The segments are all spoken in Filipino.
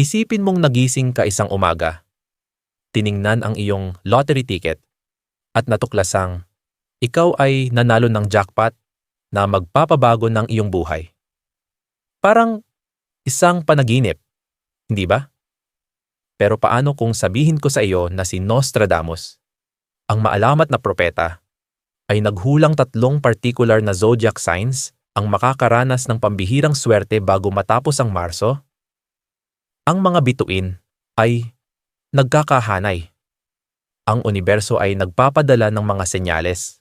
Isipin mong nagising ka isang umaga. Tiningnan ang iyong lottery ticket at natuklasang ikaw ay nanalo ng jackpot na magpapabago ng iyong buhay. Parang isang panaginip, hindi ba? Pero paano kung sabihin ko sa iyo na si Nostradamus, ang maalamat na propeta, ay naghulang tatlong particular na zodiac signs ang makakaranas ng pambihirang swerte bago matapos ang Marso? Ang mga bituin ay nagkakahanay. Ang universo ay nagpapadala ng mga senyales.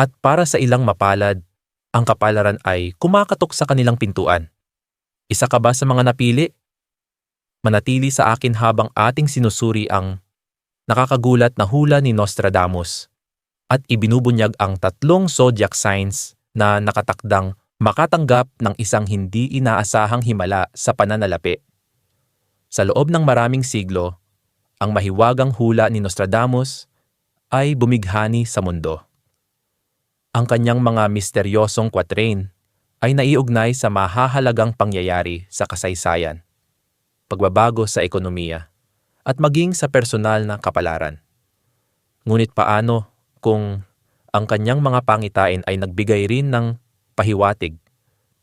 At para sa ilang mapalad, ang kapalaran ay kumakatok sa kanilang pintuan. Isa ka ba sa mga napili? Manatili sa akin habang ating sinusuri ang nakakagulat na hula ni Nostradamus at ibinubunyag ang tatlong zodiac signs na nakatakdang makatanggap ng isang hindi inaasahang himala sa pananalapi. Sa loob ng maraming siglo, ang mahiwagang hula ni Nostradamus ay bumighani sa mundo. Ang kanyang mga misteryosong kwatrain ay naiugnay sa mahahalagang pangyayari sa kasaysayan, pagbabago sa ekonomiya, at maging sa personal na kapalaran. Ngunit paano kung ang kanyang mga pangitain ay nagbigay rin ng pahiwatig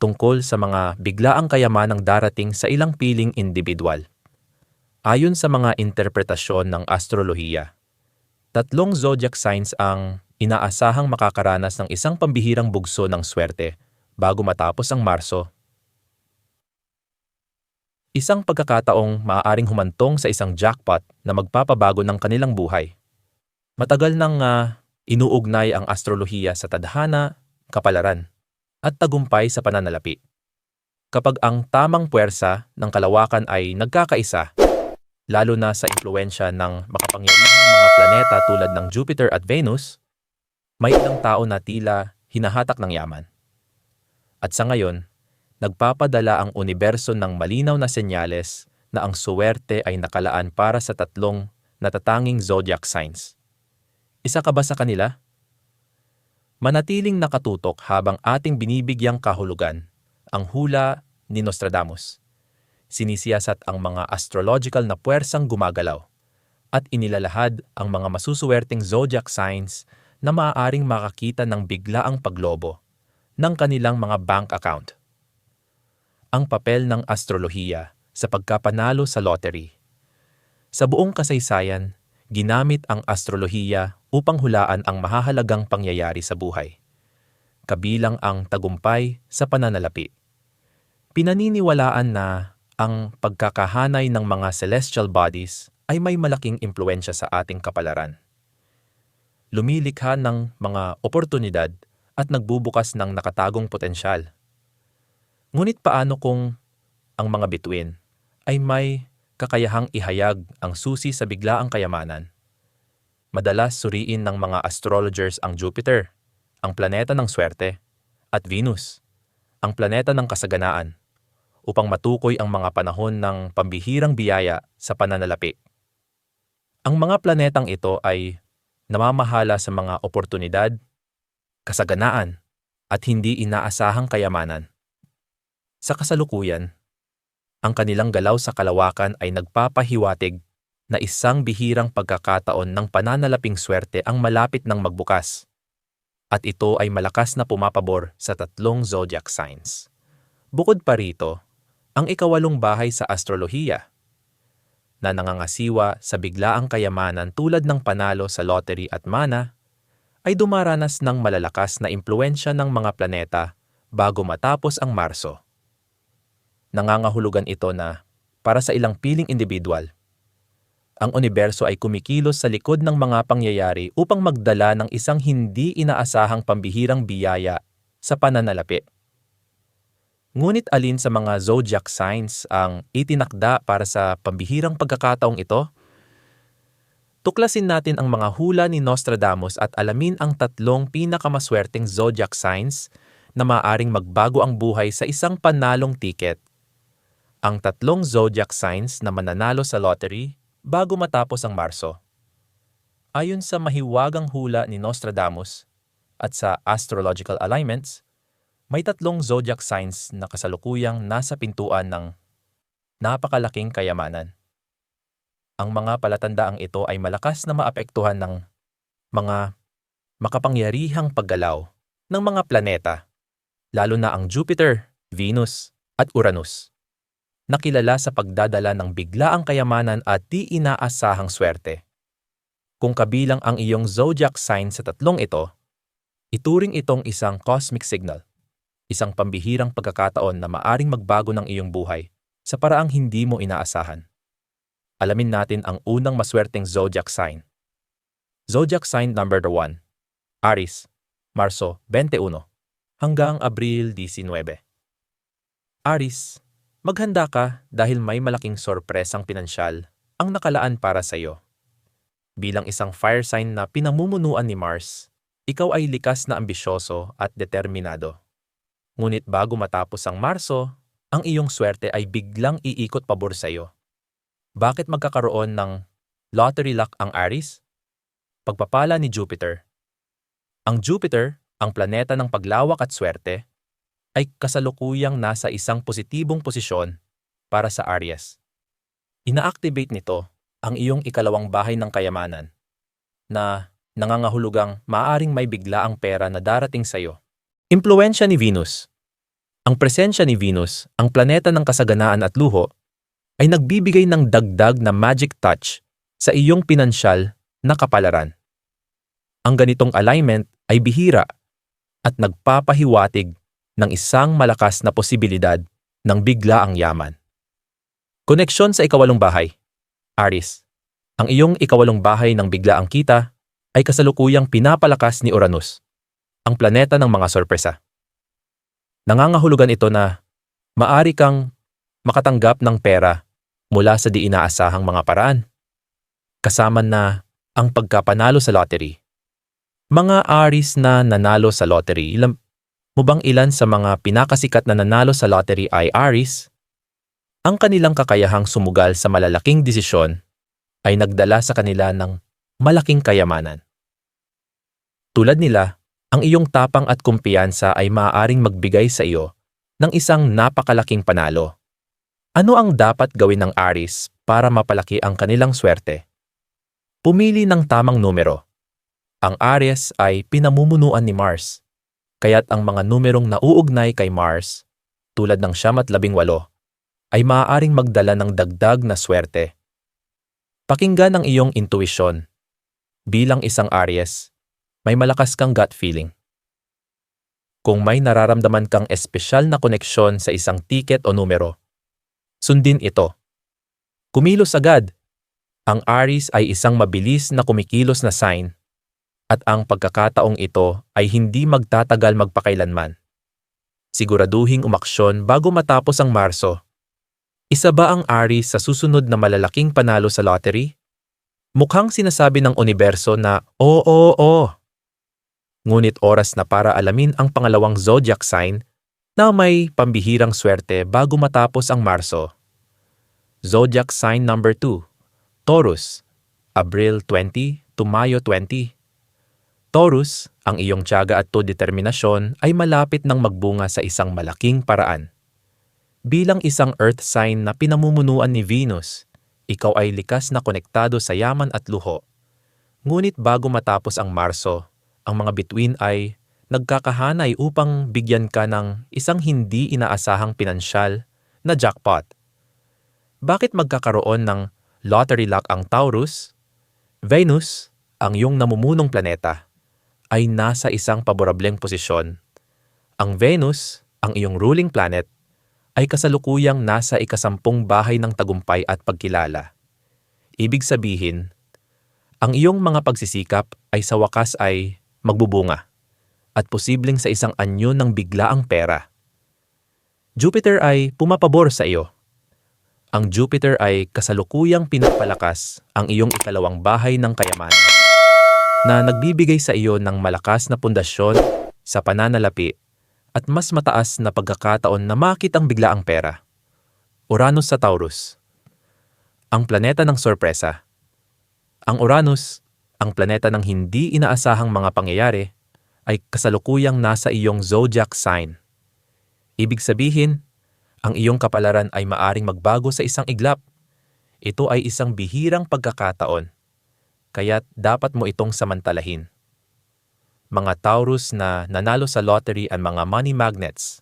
tungkol sa mga biglaang kayamanang darating sa ilang piling individual? Ayon sa mga interpretasyon ng astrolohiya, tatlong zodiac signs ang inaasahang makakaranas ng isang pambihirang bugso ng swerte bago matapos ang Marso. Isang pagkakataong maaaring humantong sa isang jackpot na magpapabago ng kanilang buhay. Matagal nang uh, inuugnay ang astrolohiya sa tadhana, kapalaran, at tagumpay sa pananalapi. Kapag ang tamang puwersa ng kalawakan ay nagkakaisa, lalo na sa impluensya ng makapangyarihang mga planeta tulad ng Jupiter at Venus, may ilang tao na tila hinahatak ng yaman. At sa ngayon, nagpapadala ang universo ng malinaw na senyales na ang suwerte ay nakalaan para sa tatlong natatanging zodiac signs. Isa ka ba sa kanila? Manatiling nakatutok habang ating binibigyang kahulugan ang hula ni Nostradamus sinisiyasat ang mga astrological na puwersang gumagalaw at inilalahad ang mga masusuwerteng zodiac signs na maaaring makakita ng biglaang paglobo ng kanilang mga bank account. Ang papel ng astrolohiya sa pagkapanalo sa lottery. Sa buong kasaysayan, ginamit ang astrolohiya upang hulaan ang mahahalagang pangyayari sa buhay, kabilang ang tagumpay sa pananalapi. Pinaniniwalaan na ang pagkakahanay ng mga celestial bodies ay may malaking impluensya sa ating kapalaran. Lumilikha ng mga oportunidad at nagbubukas ng nakatagong potensyal. Ngunit paano kung ang mga bituin ay may kakayahang ihayag ang susi sa biglaang kayamanan? Madalas suriin ng mga astrologers ang Jupiter, ang planeta ng swerte, at Venus, ang planeta ng kasaganaan upang matukoy ang mga panahon ng pambihirang biyaya sa pananalapi. Ang mga planetang ito ay namamahala sa mga oportunidad, kasaganaan, at hindi inaasahang kayamanan. Sa kasalukuyan, ang kanilang galaw sa kalawakan ay nagpapahiwatig na isang bihirang pagkakataon ng pananalaping swerte ang malapit ng magbukas. At ito ay malakas na pumapabor sa tatlong zodiac signs. Bukod pa rito, ang ikawalong bahay sa astrolohiya na nangangasiwa sa biglaang kayamanan tulad ng panalo sa lottery at mana ay dumaranas ng malalakas na impluensya ng mga planeta bago matapos ang Marso. Nangangahulugan ito na, para sa ilang piling individual, ang universo ay kumikilos sa likod ng mga pangyayari upang magdala ng isang hindi inaasahang pambihirang biyaya sa pananalapi. Ngunit alin sa mga zodiac signs ang itinakda para sa pambihirang pagkakataong ito? Tuklasin natin ang mga hula ni Nostradamus at alamin ang tatlong pinakamaswerteng zodiac signs na maaring magbago ang buhay sa isang panalong tiket. Ang tatlong zodiac signs na mananalo sa lottery bago matapos ang Marso. Ayon sa mahiwagang hula ni Nostradamus at sa astrological alignments, may tatlong zodiac signs na kasalukuyang nasa pintuan ng napakalaking kayamanan. Ang mga palatandaang ito ay malakas na maapektuhan ng mga makapangyarihang paggalaw ng mga planeta, lalo na ang Jupiter, Venus, at Uranus. Nakilala sa pagdadala ng biglaang kayamanan at di inaasahang swerte. Kung kabilang ang iyong zodiac sign sa tatlong ito, ituring itong isang cosmic signal, isang pambihirang pagkakataon na maaring magbago ng iyong buhay sa paraang hindi mo inaasahan. Alamin natin ang unang maswerteng zodiac sign. Zodiac sign number 1, Aries, Marso 21 hanggang Abril 19. Aris, maghanda ka dahil may malaking sorpresang pinansyal ang nakalaan para sa iyo. Bilang isang fire sign na pinamumunuan ni Mars, ikaw ay likas na ambisyoso at determinado. Ngunit bago matapos ang Marso, ang iyong swerte ay biglang iikot pabor sa iyo. Bakit magkakaroon ng lottery luck ang Aries? Pagpapala ni Jupiter. Ang Jupiter, ang planeta ng paglawak at swerte, ay kasalukuyang nasa isang positibong posisyon para sa Aries. Ina-activate nito ang iyong ikalawang bahay ng kayamanan na nangangahulugang maaring may bigla ang pera na darating sa iyo. Impluensya ni Venus Ang presensya ni Venus, ang planeta ng kasaganaan at luho, ay nagbibigay ng dagdag na magic touch sa iyong pinansyal na kapalaran. Ang ganitong alignment ay bihira at nagpapahiwatig ng isang malakas na posibilidad ng bigla ang yaman. Koneksyon sa ikawalong bahay. Aris, ang iyong ikawalong bahay ng bigla ang kita ay kasalukuyang pinapalakas ni Uranus, ang planeta ng mga sorpresa. Nangangahulugan ito na maari kang makatanggap ng pera mula sa di inaasahang mga paraan, kasama na ang pagkapanalo sa lottery. Mga Aris na nanalo sa lottery, ilang mo bang ilan sa mga pinakasikat na nanalo sa lottery ay Aris? Ang kanilang kakayahang sumugal sa malalaking desisyon ay nagdala sa kanila ng malaking kayamanan. Tulad nila, ang iyong tapang at kumpiyansa ay maaaring magbigay sa iyo ng isang napakalaking panalo. Ano ang dapat gawin ng Aris para mapalaki ang kanilang swerte? Pumili ng tamang numero. Ang Aries ay pinamumunuan ni Mars kaya't ang mga numerong nauugnay kay Mars, tulad ng siyam at labing walo, ay maaaring magdala ng dagdag na swerte. Pakinggan ang iyong intuisyon. Bilang isang Aries, may malakas kang gut feeling. Kung may nararamdaman kang espesyal na koneksyon sa isang tiket o numero, sundin ito. Kumilos agad. Ang Aries ay isang mabilis na kumikilos na sign at ang pagkakataong ito ay hindi magtatagal magpakailanman. Siguraduhing umaksyon bago matapos ang Marso. Isa ba ang ari sa susunod na malalaking panalo sa lottery? Mukhang sinasabi ng universo na oo, oo, oo. Ngunit oras na para alamin ang pangalawang zodiac sign na may pambihirang swerte bago matapos ang Marso. Zodiac sign number 2, Taurus, Abril 20 to Mayo 20. Taurus, ang iyong tiyaga at to determinasyon ay malapit ng magbunga sa isang malaking paraan. Bilang isang earth sign na pinamumunuan ni Venus, ikaw ay likas na konektado sa yaman at luho. Ngunit bago matapos ang Marso, ang mga bituin ay nagkakahanay upang bigyan ka ng isang hindi inaasahang pinansyal na jackpot. Bakit magkakaroon ng lottery luck ang Taurus? Venus, ang iyong namumunong planeta, ay nasa isang paborableng posisyon. Ang Venus, ang iyong ruling planet, ay kasalukuyang nasa ikasampung bahay ng tagumpay at pagkilala. Ibig sabihin, ang iyong mga pagsisikap ay sa wakas ay magbubunga at posibleng sa isang anyo ng biglaang pera. Jupiter ay pumapabor sa iyo. Ang Jupiter ay kasalukuyang pinapalakas ang iyong ikalawang bahay ng kayamanan na nagbibigay sa iyo ng malakas na pundasyon sa pananalapi at mas mataas na pagkakataon na makitang bigla ang pera. Uranus sa Taurus Ang planeta ng sorpresa Ang Uranus, ang planeta ng hindi inaasahang mga pangyayari, ay kasalukuyang nasa iyong zodiac sign. Ibig sabihin, Ang iyong kapalaran ay maaring magbago sa isang iglap. Ito ay isang bihirang pagkakataon, kaya't dapat mo itong samantalahin. Mga Taurus na nanalo sa lottery ang mga money magnets.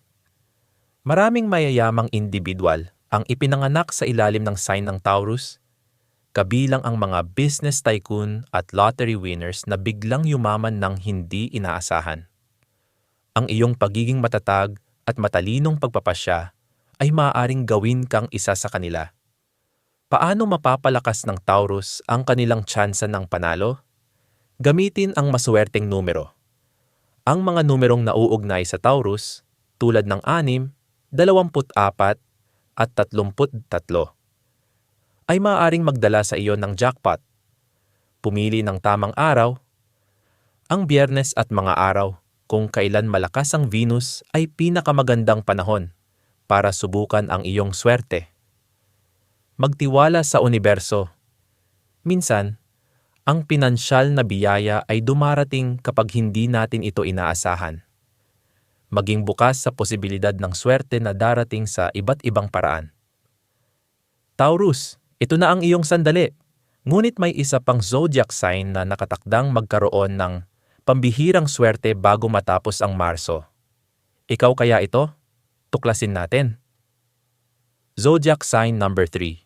Maraming mayayamang individual ang ipinanganak sa ilalim ng sign ng Taurus, kabilang ang mga business tycoon at lottery winners na biglang yumaman ng hindi inaasahan. Ang iyong pagiging matatag at matalinong pagpapasya ay maaaring gawin kang isa sa kanila. Paano mapapalakas ng Taurus ang kanilang tsansa ng panalo? Gamitin ang maswerteng numero. Ang mga numerong nauugnay sa Taurus, tulad ng 6, 24 at 33, ay maaaring magdala sa iyo ng jackpot. Pumili ng tamang araw. Ang biyernes at mga araw kung kailan malakas ang Venus ay pinakamagandang panahon para subukan ang iyong swerte. Magtiwala sa universo. Minsan, ang pinansyal na biyaya ay dumarating kapag hindi natin ito inaasahan. Maging bukas sa posibilidad ng swerte na darating sa iba't ibang paraan. Taurus, ito na ang iyong sandali. Ngunit may isa pang zodiac sign na nakatakdang magkaroon ng pambihirang swerte bago matapos ang Marso. Ikaw kaya ito? Tuklasin natin. Zodiac sign number 3.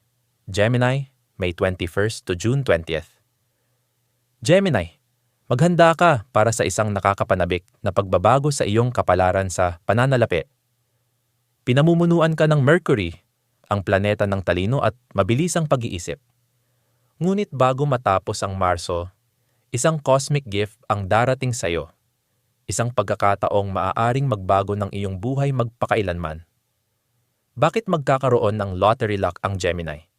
Gemini, May 21st to June 20th. Gemini, maghanda ka para sa isang nakakapanabik na pagbabago sa iyong kapalaran sa pananalapi. Pinamumunuan ka ng Mercury, ang planeta ng talino at mabilisang pag-iisip. Ngunit bago matapos ang Marso, isang cosmic gift ang darating sa iyo. Isang pagkakataong maaaring magbago ng iyong buhay magpakailanman. Bakit magkakaroon ng lottery luck ang Gemini?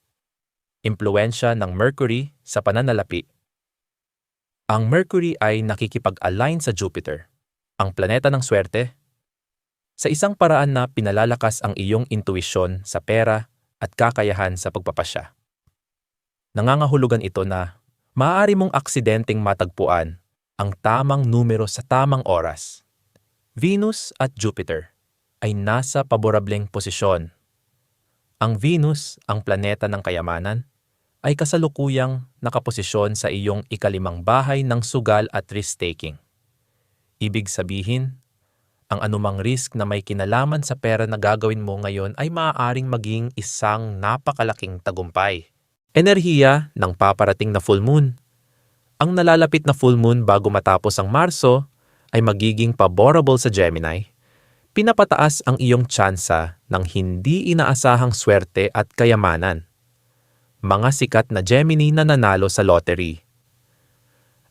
Impluensya ng Mercury sa pananalapi. Ang Mercury ay nakikipag-align sa Jupiter, ang planeta ng swerte, sa isang paraan na pinalalakas ang iyong intuisyon sa pera at kakayahan sa pagpapasya. Nangangahulugan ito na maaari mong aksidenteng matagpuan ang tamang numero sa tamang oras. Venus at Jupiter ay nasa paborableng posisyon. Ang Venus, ang planeta ng kayamanan, ay kasalukuyang nakaposisyon sa iyong ikalimang bahay ng sugal at risk-taking. Ibig sabihin, ang anumang risk na may kinalaman sa pera na gagawin mo ngayon ay maaaring maging isang napakalaking tagumpay. Enerhiya ng paparating na full moon. Ang nalalapit na full moon bago matapos ang Marso ay magiging paborable sa Gemini. Pinapataas ang iyong tsansa ng hindi inaasahang swerte at kayamanan mga sikat na Gemini na nanalo sa lottery.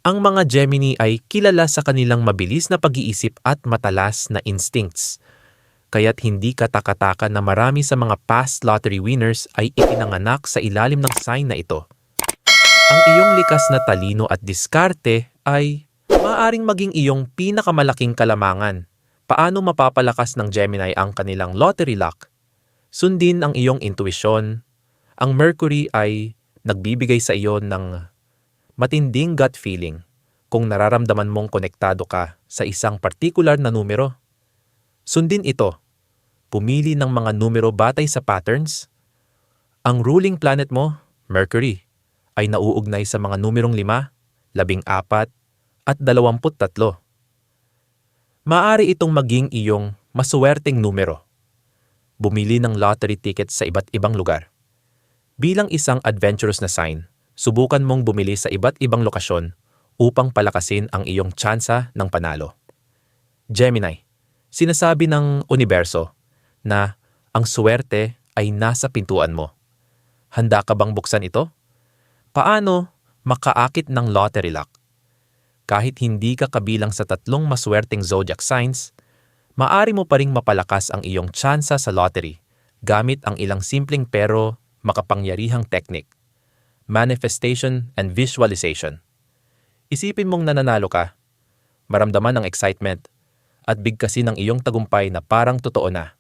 Ang mga Gemini ay kilala sa kanilang mabilis na pag-iisip at matalas na instincts. Kaya't hindi katakataka na marami sa mga past lottery winners ay ipinanganak sa ilalim ng sign na ito. Ang iyong likas na talino at diskarte ay maaaring maging iyong pinakamalaking kalamangan. Paano mapapalakas ng Gemini ang kanilang lottery luck? Sundin ang iyong intuisyon, ang Mercury ay nagbibigay sa iyo ng matinding gut feeling kung nararamdaman mong konektado ka sa isang partikular na numero. Sundin ito. Pumili ng mga numero batay sa patterns. Ang ruling planet mo, Mercury, ay nauugnay sa mga numerong 5, 14, at 23. Maaari itong maging iyong masuwerteng numero. Bumili ng lottery tickets sa iba't ibang lugar. Bilang isang adventurous na sign, subukan mong bumili sa iba't ibang lokasyon upang palakasin ang iyong tsansa ng panalo. Gemini, sinasabi ng universo na ang swerte ay nasa pintuan mo. Handa ka bang buksan ito? Paano makaakit ng lottery luck? Kahit hindi ka kabilang sa tatlong maswerteng zodiac signs, maari mo pa ring mapalakas ang iyong tsansa sa lottery gamit ang ilang simpleng pero makapangyarihang teknik, manifestation and visualization. Isipin mong nananalo ka, maramdaman ang excitement, at bigkasin ng iyong tagumpay na parang totoo na.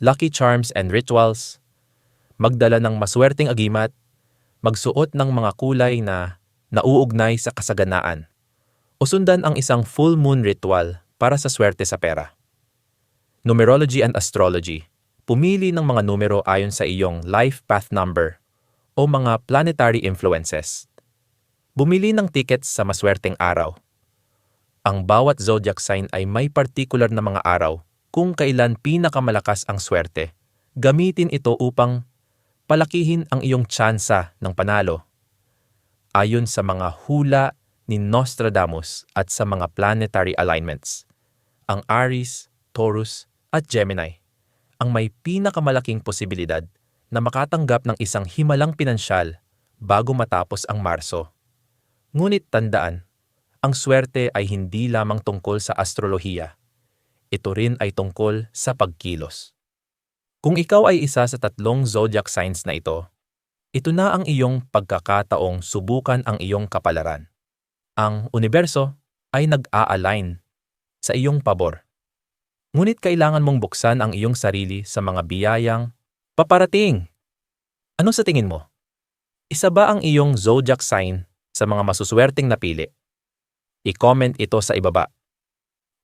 Lucky charms and rituals, magdala ng maswerteng agimat, magsuot ng mga kulay na nauugnay sa kasaganaan, o sundan ang isang full moon ritual para sa swerte sa pera. Numerology and Astrology, pumili ng mga numero ayon sa iyong life path number o mga planetary influences. Bumili ng tickets sa maswerteng araw. Ang bawat zodiac sign ay may partikular na mga araw kung kailan pinakamalakas ang swerte. Gamitin ito upang palakihin ang iyong tsansa ng panalo. Ayon sa mga hula ni Nostradamus at sa mga planetary alignments, ang Aries, Taurus at Gemini ang may pinakamalaking posibilidad na makatanggap ng isang himalang pinansyal bago matapos ang Marso. Ngunit tandaan, ang swerte ay hindi lamang tungkol sa astrolohiya. Ito rin ay tungkol sa pagkilos. Kung ikaw ay isa sa tatlong zodiac signs na ito, ito na ang iyong pagkakataong subukan ang iyong kapalaran. Ang universo ay nag-a-align sa iyong pabor. Ngunit kailangan mong buksan ang iyong sarili sa mga biyayang paparating. Ano sa tingin mo? Isa ba ang iyong zodiac sign sa mga masuswerteng napili? I-comment ito sa ibaba.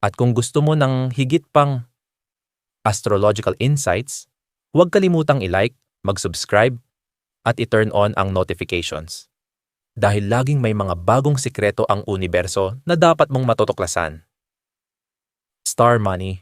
At kung gusto mo ng higit pang astrological insights, huwag kalimutang i-like, mag-subscribe, at i-turn on ang notifications. Dahil laging may mga bagong sikreto ang universo na dapat mong matutuklasan. Star Money